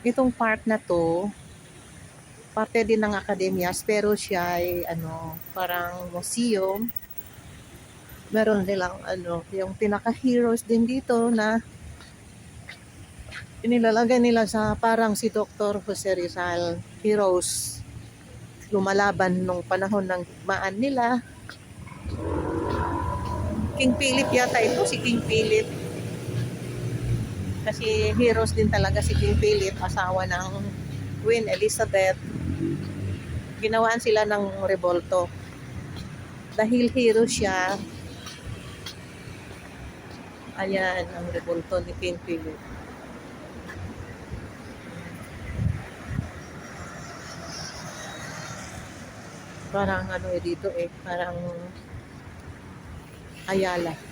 Itong park na to, parte din ng akademyas, pero siya ay ano, parang museum. Meron nilang ano, yung pinaka-heroes din dito na inilalagay nila sa parang si Dr. Jose Rizal, heroes lumalaban nung panahon ng maan nila. King Philip yata ito, si King Philip. Kasi heroes din talaga si King Philip, asawa ng Queen Elizabeth. Ginawaan sila ng revolto. Dahil hero siya, ayan ang revolto ni King Philip. Parang ano eh dito eh, parang Ayala.